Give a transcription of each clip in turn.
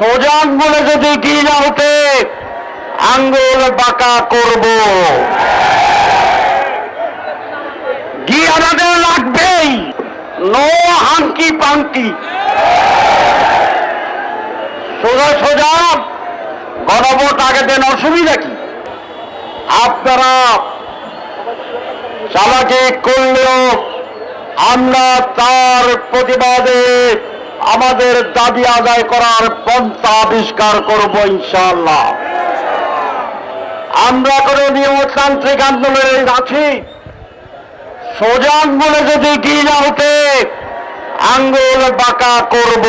সোজা বলে যদি কি না হতে আঙ্গুল বাঁকা করব। ঘি আমাদের লাগবেই। No hanky panky. সোজা সোজা। গণভোট আগে দেন, অসুবিধা কি? আপনারা চালাকি করলেও আমরা তার প্রতিবাদে আমাদের দাবি আদায় করার পন্থা আবিষ্কার করব ইনশাআল্লাহ। আমরা কোনো নিয়মতান্ত্রিক আন্দোলনে আছি। সোজা আঙ্গুলে যদি না হতে আঙ্গুল বাঁকা করব।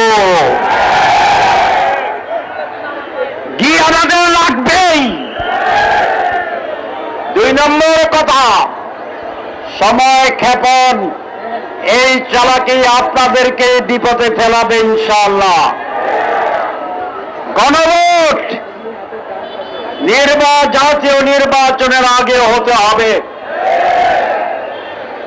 ঘি আমাদের লাগবেই। দুই নম্বর কথা, সময় ক্ষেপণ। এই চালাকি আপনাদেরকে বিপদে ফেলাবে ইনশাআল্লাহ। গণভোট! নির্বা, জাতীয় নির্বাচনের আগে হতে হবে।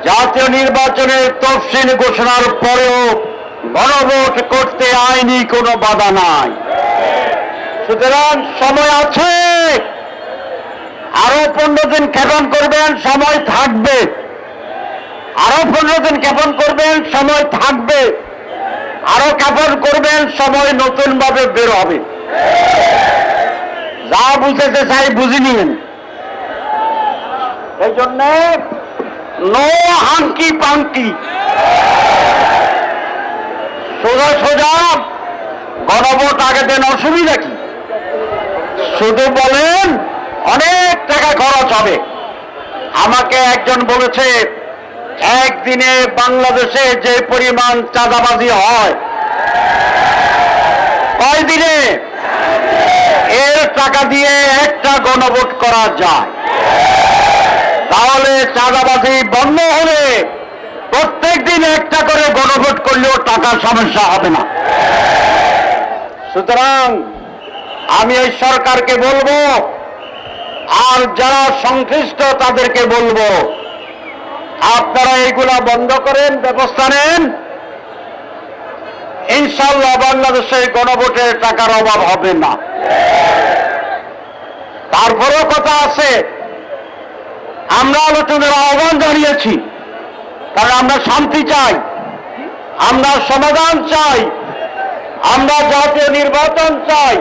জাতীয় নির্বাচনের তফসিল ঘোষণার পরেও গণভোট করতে আইনি কোনো বাধা নাই। সুতরাং সময় আছে। আরও পনেরো দিন ক্ষেপণ করবেন, সময় থাকবে। আরও পনেরো দিন ক্ষেপণ করবেন, সময় থাকবে। আরও ক্ষেপণ করবেন, সময় নতুন ভাবে বের হবে। যা বুঝেতে চাই বুঝে নিন এই জন্য নো হাঙ্কি পাঙ্কি। সোজা সোজা গণভোট আগে দেন, অসুবিধা কি? শুধু বলেন, অনেক টাকা খরচ হবে। আমাকে একজন বলেছে একদিনে বাংলাদেশে যে পরিমাণ চাঁদাবাজি হয় কয় দিনে এর টাকা দিয়ে একটা গণভোট করা যায়। তাহলে চাঁদাবাজি বন্ধ হলে প্রত্যেক দিন একটা করে গণভোট করলেও টাকার সমস্যা হবে না। সুতরাং আমি এই সরকারকে বলব, আর যারা সংশ্লিষ্ট তাদেরকে বলব আপনারা এইগুলা বন্ধ করেন, ব্যবস্থা নেন। ইনশাল্লাহ বাংলাদেশে গণভোটের টাকার অভাব হবে না। তারপরেও কথা আছে, আমরা আলোচনার আহ্বান জানিয়েছি, কারণ আমরা শান্তি চাই, আমরা সমাধান চাই, আমরা জাতীয় নির্বাচন চাই,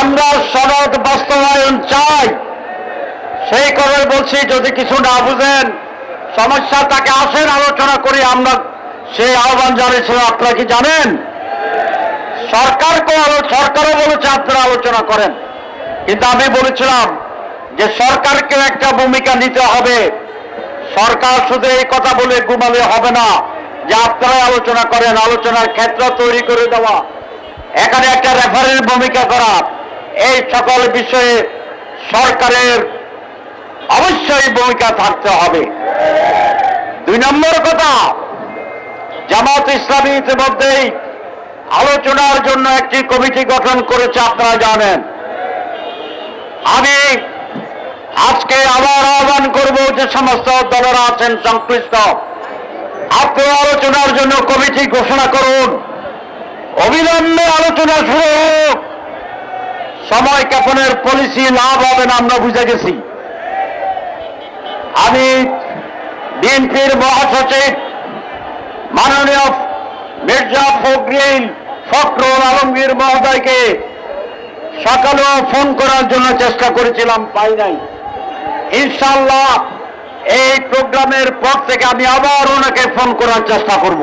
আমরা সনদ বাস্তবায়ন চাই। সেই করে বলছি, যদি কিছু না বুঝেন সমস্যা তাকে আসেন, আলোচনা করি, আমরা সেই আহ্বান জানিয়েছিলাম আপনারা কি জানেন? সরকারকে আলো- সরকারও বলেছে আপনারা আলোচনা করেন। কিন্তু আমি বলেছিলাম যে সরকারকে একটা ভূমিকা নিতে হবে। সরকার শুধু এই কথা বলে ঘুমালে হবে না, যে আপনারাই আলোচনা করেন, আলোচনার ক্ষেত্র তৈরি করে দেওয়া। এখানে একটা রেফারের ভূমিকা করা। এই সকল বিষয়ে সরকারের অবশ্যই ভূমিকা থাকতে হবে। দুই নম্বর কথা, জামাত ইসলামী ইতিমধ্যেই আলোচনার জন্য একটি কমিটি গঠন করেছে, আপনারা জানেন। আমি আজকে আবার আহ্বান করব যে সমস্ত দলেরা আছেন সংশ্লিষ্ট আপনারা আলোচনার জন্য কমিটি ঘোষণা করুন। অবিলম্বে আলোচনা শুরু হোক। সময় ক্ষেপণের পলিসি লাভ হবে না, আমরা বুঝে গেছি। আমি বিএনপির মহাসচিব মাননীয় মির্জা ফখরিন ফখরুল আলমগীর মহোদয়কে সকালেও ফোন করার জন্য চেষ্টা করেছিলাম, পাই নাই। ইনশাল্লাহ এই প্রোগ্রামের পর থেকে আমি আবার ওনাকে ফোন করার চেষ্টা করব।